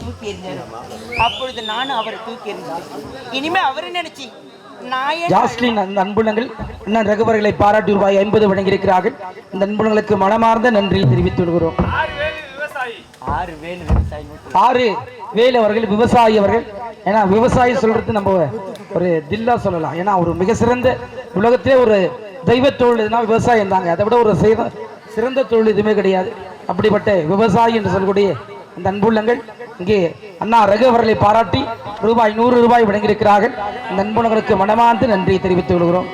தூக்கி எறிஞ்சாரு அப்பொழுது நானும் அவரை தூக்கி எறிஞ்சேன் இனிமே அவரை நினைச்சு? நான் ஏன் ஜாஸ்லின் அந்த அன்புலங்கள் அண்ணன் ரகுவர்களை பாராட்டி ரூபாய் ஐம்பது வழங்கியிருக்கிறார்கள். இந்த அன்புலங்களுக்கு மனமார்ந்த நன்றியை தெரிவித்துக் கொள்கிறோம். ஆறு வேலு அவர்கள் விவசாயி அவர்கள். ஏன்னா விவசாயி சொல்றது நம்ம ஒரு தில்லா சொல்லலாம். ஏன்னா ஒரு மிக சிறந்த உலகத்திலே ஒரு தெய்வ தொழில் எதுனா விவசாயம் தாங்க. அதை விட ஒரு சிற- சிறந்த தொழில் எதுவுமே கிடையாது. அப்படிப்பட்ட விவசாயி என்று சொல்லக்கூடிய அந்த அன்புள்ளங்கள் இங்கே அண்ணா ரகு அவர்களை பாராட்டி ரூபாய் நூறு ரூபாய் வழங்கியிருக்கிறார்கள் அன்புள்ளங்களுக்கு மனமார்ந்த நன்றியை தெரிவித்துக் கொள்கிறோம்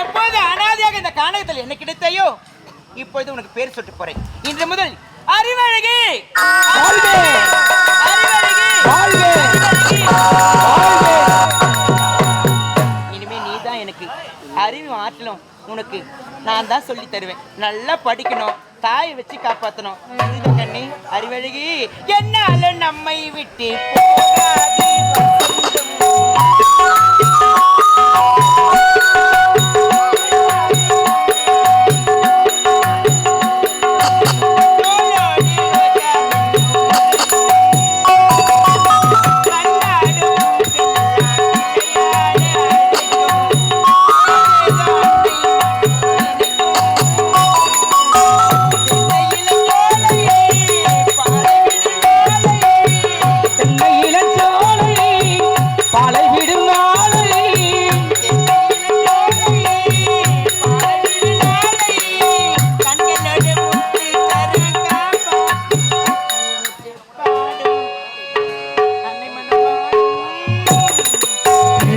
எப்போது அனாதையாக இந்த காணகத்தில் என்ன கிடைத்தையோ இப்பொழுது உனக்கு பேர் சொல்லிட்டு போறேன் இன்று முதல் அறிவழகி வாழ்க! அறிவழகி வாழ்க! அறிவழகி. வாழ்க! இனிமே நீ தான் எனக்கு அறிவு ஆற்றலும் உனக்கு நான் தான் சொல்லி தருவேன் நல்லா படிக்கணும் தாயை வச்சு காப்பாத்தணும். கண்ணி? அறிவழகி என்னால நம்மை விட்டு போகாதே.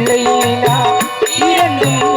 பிள்ளையிலா இரண்டும்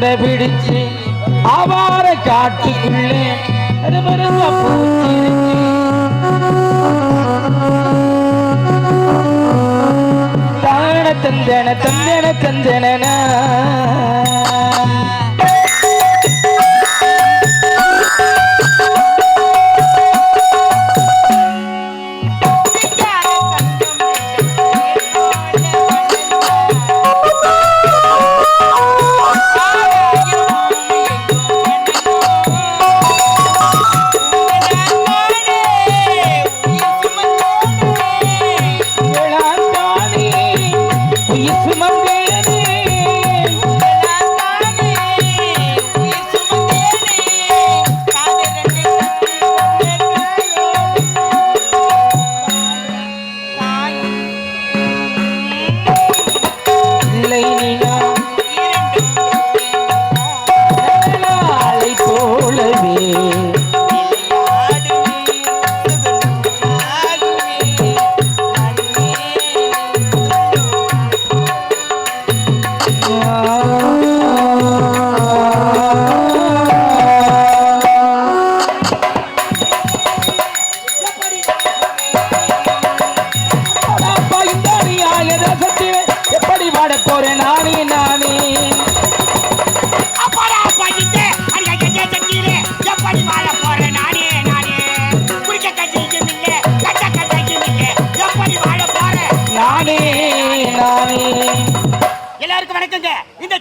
மாந்தோப்பில் கொடை பிடிச்சு ஆவார காட்டுக்குள்ளே அது மருந்த பூச்சிருச்சு தான தந்தன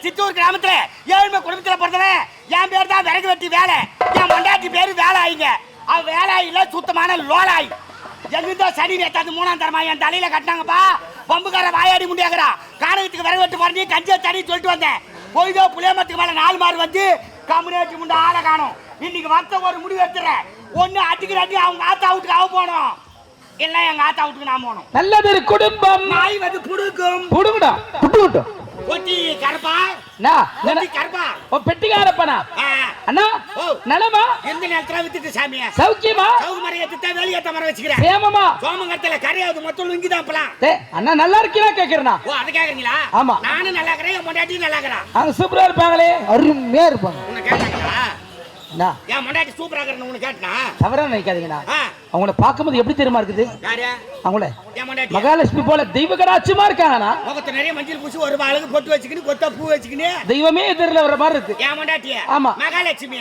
சித்தூர் கிராமத்துல ஏழ்மை குடும்பத்துல பிறந்தவன். என் பேர் தான் விறகு வெட்டி வேலை. என் மண்டாட்டி பேரு வேலை ஆயிங்க அவ வேலை இல்ல சுத்தமான லோலாய். எங்கிருந்தோ சனி நேத்தாந்து மூணாம் தரமா? என் தலையில கட்டினாங்கப்பா. பம்புக்கார வாயாடி முடியாகிறா காணகத்துக்கு விறகு வெட்டு போறீங்க கஞ்சியை தண்ணி சொல்லிட்டு வந்தேன். பொய்தோ புளியமத்துக்கு மேல நாலு மாறு வந்து கம்யூனிட்டி முண்ட ஆளை காணும். இன்னைக்கு வந்த ஒரு முடிவு எடுத்துறேன் ஒண்ணு அடிக்கிற அடி அவங்க ஆத்தா வீட்டுக்கு அவ போகணும் இல்ல எங்க ஆத்தா வீட்டுக்கு நான் போகணும் நல்லதொரு குடும்பம். நாய் வந்து புடுக்கும் புடுங்கடா புட்டுக்கிட்டோம் ஒட்டி கருப்பா? கருப்பா? ஓ பெட்டிக்காரப்பனா? அண்ணா. நலமா? எந்த நேரத்துல வித்துட்டு சாமிய? சௌக்கியமா? சவுக்கு மரம் ஏத்துட்டா வெளியேத்த மரம் வச்சுக்கிறேன் சேமமா? சோமங்கத்துல கரையாவது மொத்தம் இங்கதான் அப்பலாம் டே அண்ணா நல்லா இருக்கீங்களா கேக்குறேனா ஓ அது கேக்குறீங்களா? ஆமா. நானும் நல்லா இருக்கிறேன் என் மொண்டாட்டியும் நல்லா இருக்கிறான் அவங்க சூப்பரா இருப்பாங்களே? அருமையா இருப்பாங்க. உன்னை கேட்டாங்களா? அண்ணா. என் மொண்டாட்டி சூப்பரா இருக்கிறேன்னு உனக்கு கேட்டனா? தவறா நினைக்காதீங்கண்ணா. அவங்கள பார்க்கும்போது எப்படி தெரியுமா இருக்குது? யாரு? அவங்கள மொண்டாட்டி மகாலட்சுமி போல தெய்வ கடாட்சியமா இருக்காங்கண்ணா. முகத்தை நிறைய மஞ்சள் பூசி ஒரு அழகு பொட்டு வச்சுக்கின்னு கொத்த பூ வச்சுக்கின்னு. தெய்வமே எதிரில் வர மாதிரி இருக்கு. என் மொண்டாட்டிய? ஆமா. மகாலட்சுமி.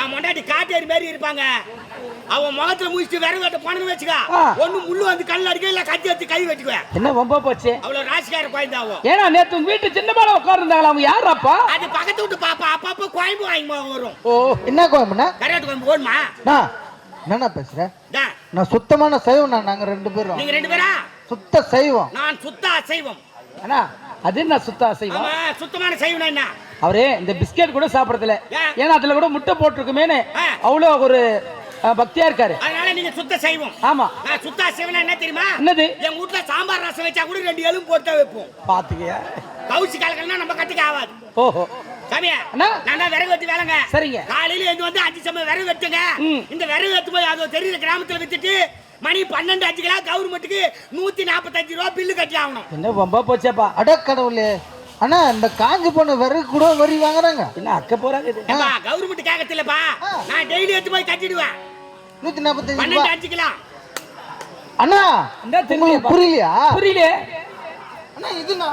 என் மொண்டாட்டி காட்டேரி மாதிரி இருப்பாங்க. அவன் முகத்துல முடிச்சுட்டு விறகு வெட்ட போனது வச்சுக்க. ஒண்ணு முள்ளு வந்து கல் அடிக்க இல்ல கத்தி எடுத்து கை வெட்டுக்குவேன் என்ன ரொம்ப போச்சு? அவ்வளவு ராசிக்கார குழந்தாவோ ஏன்னா நேத்து வீட்டு சின்ன மேல உட்கார்ந்துருந்தாங்களா? அவங்க யாராப்பா அது பக்கத்து வீட்டு பாப்பா. அப்பப்போ கோயம்பு வாங்கி வரும். ஓ என்ன கோயம்புண்ணா? கரையாட்டு கோயம்பு ஓடுமா நான் என்னண்ணா பேசுறேன் டா, நான் சுத்தமான சைவம்ண்ணா நாங்க ரெண்டு பேரும். நீங்க ரெண்டு பேரா? சுத்த சைவம். நான் சுத்த அசைவம். அண்ணா அது என்ன சுத்த அசைவம்? சுத்தமான சைவம் என்ன? அவரே இந்த பிஸ்கெட் கூட சாப்பிடறதில்ல. ஏன்? ஏன்னா அதுல கூட முட்டை போட்டிருக்குமேனு. அவ்வளோ ஒரு பக்தியா இருக்காரு. அதனால நீங்க சுத்த சைவம். ஆமா. நான் சுத்த அசைவம்னா என்ன தெரியுமா? என்னது? எங்க வீட்டுல சாம்பார் ரசம் வச்சா கூட ரெண்டு எலும்பு போட்டு வைப்போம். பாத்துக்கியா? கவுச்சி கலக்கலன்னா நம்ம கட்டுக்கு ஆகாது. ஓஹோ. சாமியா அண்ணா. நான் தான் விறகு வெட்டி வேலைங்க. சரிங்க. காலையில எழுந்து வந்து அஞ்சு சமயம் விறகு வெட்டுங்க. இந்த விறகு வெட்டு போய் அது தெரியுற கிராமத்துல வித்துட்டு மணி பன்னெண்டு அஞ்சுக்கலாம் கவர்மெண்ட்டுக்கு நூத்தி நாற்பத்தஞ்சு ரூபா பில்லு கட்டி ஆகணும். என்ன ரொம்ப போச்சேப்பா? அடக்கடவுளே அண்ணா இந்த காஞ்சி போன விறகு கூட வரி வாங்குறாங்க. என்ன அக்க போறாங்க கவர்மெண்ட் கேட்கறதில்லப்பா நான் டெய்லி எடுத்து போய் கட்டிடுவேன். நூத்தி நாற்பத்தஞ்சு பன்னெண்டு அஞ்சுக்கலாம் அண்ணா உங்களுக்கு. புரியலையா? புரியல இதுண்ணா.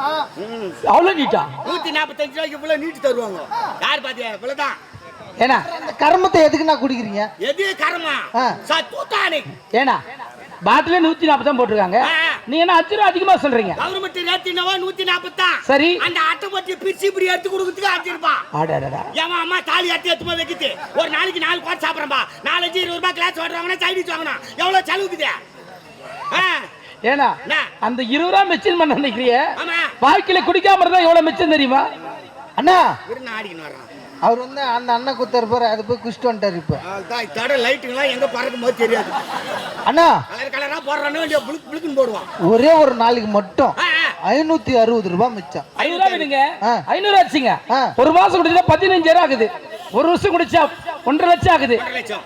அவ்வளோ நீட்டா நூத்தி நாற்பத்தஞ்சு ரூபாய்க்கு நீட்டு தருவாங்க. யார் பாத்தியா? இவ்வளவுதான். ஏன்னா கர்மத்தை எதுக்குண்ணா குடிக்கிறீங்க? எது கர்மா? ஆ. சத்துத்தானே ஏன்னா பாட்டில நூத்தி நாற்பது தான் போட்டிருக்காங்க நீ என்ன அஞ்சு ரூபா அதிகமா சொல்றீங்க? கவர்மெண்ட் ரேட் என்னவோ நூத்தி நாற்பத்தான் சரி. அந்த அட்டை பத்தி பிரிச்சு இப்படி எடுத்து கொடுக்கறதுக்கு அஞ்சு ஆடாடா என் அம்மா தாலி எடுத்து எடுத்து வைக்குது. ஒரு நாளைக்கு நாலு கோட் சாப்பிட்றப்பா நாலஞ்சு இருபது ரூபாய் கிளாஸ் வாட்டர் வாங்கினா சைனீஸ் வாங்கினா. எவ்வளவு செலவுக்குது? ஆ, ஏன்னா? அந்த இருபது ரூபா மிச்சம் பண்ண நினைக்கிறிய? வாழ்க்கையில குடிக்காம இருந்தா எவ்வளவு மிச்சம் தெரியுமா? அண்ணா. அவர் வந்து அந்த அண்ணன் குத்தாரு பாரு அது போய் குஷ்டு வந்துட்டாரு இப்ப. அதுதான் இத்தோட லைட்டுங்கெல்லாம் எங்க பறக்கும் போது தெரியாது. அண்ணா. கலர் கலரா போடுறானோ இல்லையோ புளுக்கு புளுக்குன்னு போடுவான். ஒரே ஒரு நாளைக்கு மட்டும். ஐநூத்தி அறுபது ரூபாய் மிச்சம். ஐநூறு ரூபா வேணுங்க ஆ. ஐநூறு ஆச்சுங்க. ஒரு மாசம் குடிச்சா பதினஞ்சாயிரம் ஆகுது. ஒரு வருஷம் குடிச்சா ஒன்றரை லட்சம் ஆகுது.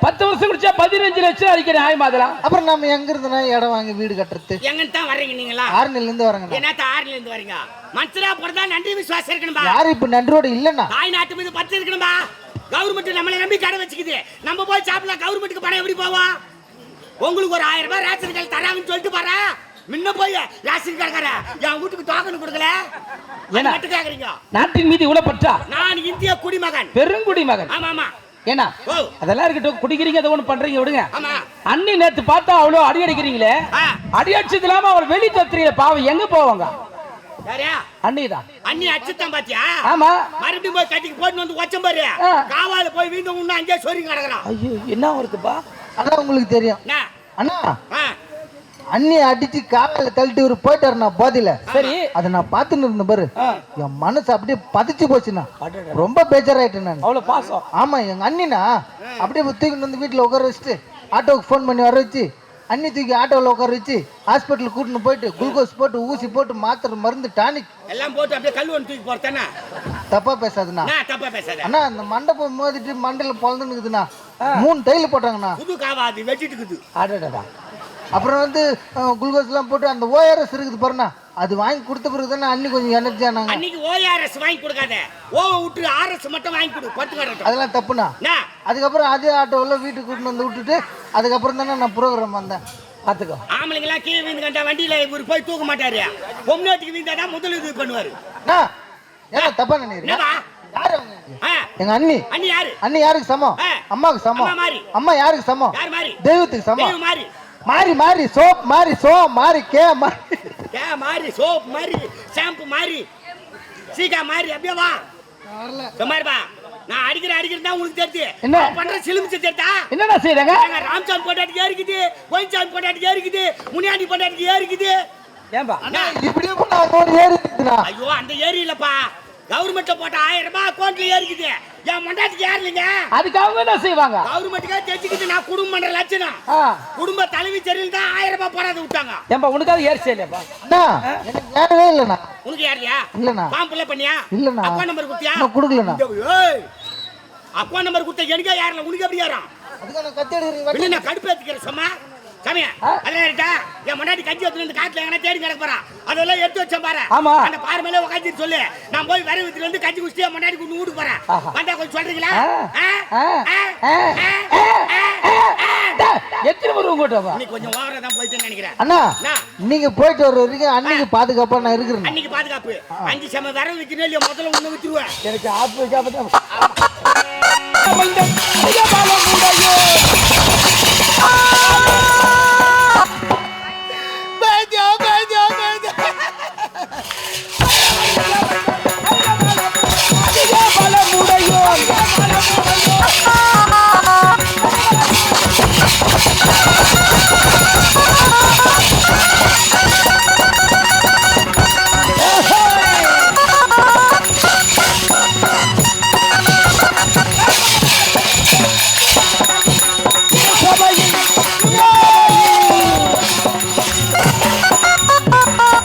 பத்து வருஷம் குடிச்சா பதினஞ்சு லட்சம் அடிக்கிற நியாயமா அதெல்லாம் அப்புறம் நம்ம எங்க இருந்துனா இடம் வாங்கி வீடு கட்டுறது? எங்கன்னு தான் வர்றீங்க நீங்களா? ஆறுநில இருந்து வரேங்கண்ணா. என்னத்த ஆறுல இருந்து வரீங்க? மனுஷரா பிறந்தா நன்றி விசுவாசம் இருக்கணும்பா. யாரு இப்ப நன்றியோட இல்லண்ணா. தாய் நாட்டு மீது பத்து இருக்கணும்பா. கவர்மெண்ட் நம்மளை நம்பி கடை வச்சுக்குது. நம்ம போய் சாப்பிடலாம் கவர்மெண்ட்டுக்கு பணம் எப்படி போவோம்? உங்களுக்கு ஒரு ஆயிரம் ரூபாய் ரேஷன் கார்டு தராங்கன்னு சொல்லிட்டு பாரு முன்ன போய் ரேஷன் கடைக்கார என் வீட்டுக்கு டோக்கன் கொடுக்கல? ஏன்னா? கேக்குறீங்க. நாட்டின் மீது இவ்வளவு பற்றா நான் இந்திய குடிமகன். பெருங்குடி மகன். ஆமா ஆமா. ஏன்னா அதெல்லாம் இருக்கட்டும் குடிக்கிறீங்க அதை ஒண்ணு பண்றீங்க விடுங்க. ஆமா. அண்ணி நேத்து பார்த்தா அவ்வளவு அடி அடிக்கிறீங்களே. அடி அடிச்சது இல்லாம அவர் வெளி தத்துறீங்க பாவம் எங்க போவாங்க? யாரையா அண்ணி தான் அண்ணி அச்சுத்தான் பாத்தியா? ஆமா. மறுபடியும் போய் கட்டிக்கு போட்டு வந்து வச்சம் பாரு. காவால போய் உன்ன அங்கேயே சொறி கிடக்குறான். ஐயோ என்ன வருதுப்பா அண்ணா உங்களுக்கு தெரியும்? அண்ணா அண்ணி அடிச்சு காலையில தள்ளிட்டு இவரு போயிட்டாரு நான் போதில சரி. அதை நான் பார்த்துன்னு இருந்தேன் பாரு. என் மனசு அப்படியே பதிச்சு போச்சுண்ணா. ரொம்ப பேஜாராயிட்டேன் நான். பாசம். ஆமா எங்க அண்ணினா அப்படியே தூக்கிட்டு வந்து வீட்டுல உட்கார வச்சுட்டு ஆட்டோவுக்கு ஃபோன் பண்ணி வர வச்சு அண்ணி தூக்கி ஆட்டோவில் உட்கார வச்சு ஹாஸ்பிட்டலுக்கு கூட்டின்னு போயிட்டு குளுக்கோஸ் போட்டு ஊசி போட்டு மாத்திரை மருந்து டானிக் எல்லாம் போட்டு அப்படியே கல் ஒன்று தூக்கி போறதானே தப்பா பேசாதுண்ணா. தப்பா பேசாத. அண்ணா அந்த மண்டபம் மோதிட்டு மண்டையில பொழந்துனுக்குதுண்ணா மூணு தையல் போட்டாங்கண்ணா. புது காவா அது வெட்டிட்டு இருக்குது அடடடா. அப்புறம் வந்து குளுக்கோஸ்லாம் போட்டு அந்த ஓஆர்எஸ் இருக்குது பாருண்ணா. அது வாங்கி கொடுத்த பிறகு தானே அண்ணி கொஞ்சம் எனர்ஜி ஆனாங்க. அன்னைக்கு ஓஆர்எஸ் வாங்கி கொடுக்காத. ஓவ விட்டு ஆர்எஸ் மட்டும் வாங்கி கொடு பத்து கடட்டும் அதெல்லாம் தப்புண்ணா. அதுக்கப்புறம் அதே ஆட்டோவில் வீட்டுக்கு கூட்டின்னு வந்து விட்டுட்டு அதுக்கப்புறம் தானே நான் ப்ரோக்ராம் வந்தேன். பாத்துக்கோ ஆம்பளைங்களாம் கீழே வீந்து கண்டா வண்டியில இவர் போய் தூக்க மாட்டாரு. பொம்னாட்டிக்கு வீந்தாதான் முதல் இது பண்ணுவாரு. ஏன்னா தப்பா நினைக்கிறீங்க யாரு அவங்க? எங்க அண்ணி. அண்ணி யாரு? அண்ணி யாருக்கு சமம். அம்மாவுக்கு சமம்? அம்மா மாதிரி. அம்மா யாருக்கு சமம்? யார் மாதிரி தெய்வத்துக்கு சமம்? தெய்வம் மாதிரி மாறி மாறி சோப் மாறி சோ மாறி கே மாறி. கே மாதிரி சோப் மாதிரி ஷாம்பு மாதிரி சீக்கா மாதிரி அப்படியே வா. சும்மாருப்பா நான் அடிக்கிற அடிக்கிறது தான் உங்களுக்கு தெரியுது. என்ன? பண்ற சிலுமிச்சு தெரியுதா? என்னடா செய்யறாங்க ராமசாமி பொண்டாட்டிக்கு ஏறிக்குது கோயின்சாமி பொண்டாட்டிக்கு ஏறிக்குது முனியாண்டி பொண்டாட்டிக்கு ஏறிக்குது. ஏன்பா? அண்ணா, இப்படியே அக்கௌண்ட் ஏறி இருக்குண்ணா ஐயோ அந்த ஏரி இல்லப்பா கவர்மெண்ட்ல போட்ட ஆயிரம் ரூபாய் அக்கௌண்ட்ல ஏறிக்குது. என் பொண்டாட்டிக்கு ஏறலைங்க அதுக்கு அவங்க என்ன செய்வாங்க? கவர்மெண்ட்டுக்கே தெரிஞ்சுக்கிட்டு நான் குடும்பம் பண்ற லட்சணம். குடும்ப தலைவி சரியில் தான் ஆயிரம் ரூபாய் போடாத விட்டாங்க. ஏன்பா உனக்காவது ஏறி செய்யலையாப்பா? அண்ணா எனக்கு ஏறவே இல்லைண்ணா. உனக்கு யாரியா இல்லண்ணா. பாம்புல பண்ணியா? இல்லண்ணா. அக்கௌண்ட் நம்பர் கொடுத்தியா? நான் கொடுக்கலண்ணா. அக்கௌண்ட் நம்பர் கொடுத்த எனக்கே யாரில் உனக்கு எப்படி யாரும் அதுக்கு நான் கத்தி எடுக்கிறீங்க வெளியே நான் கடுப்பு ஏத்துக்கிறேன் சும்மா. சாமியா அதெல்லாம் இருக்கா? என் முன்னாடி கஞ்சி எடுத்துட்டு வந்து காட்டுல எங்கன்னா தேடி கிடக்க போறான் அதெல்லாம் எடுத்து வச்சேன் பாரு. ஆமா. அந்த பாறை மேல உட்காந்து சொல்லு. நான் போய் வரை வித்துல வந்து கஞ்சி குடிச்சு என் முன்னாடி கொண்டு வீட்டுக்கு போறேன். வந்தா கொஞ்சம் சொல்றீங்களா? எத்தனை முறை உங்ககிட்ட நீ கொஞ்சம் ஓவரா தான் போயிட்டேன்னு நினைக்கிறேன். அண்ணா. நீங்க போயிட்டு வர வரைக்கும் அன்னைக்கு பாதுகாப்பா நான் இருக்கிறேன். அன்னைக்கு பாதுகாப்பு. அஞ்சு செம விரல் விற்கணும் இல்லையா முதல்ல ஒண்ணு வித்துருவேன். எனக்கு ஆப்பு வைக்காம தான்.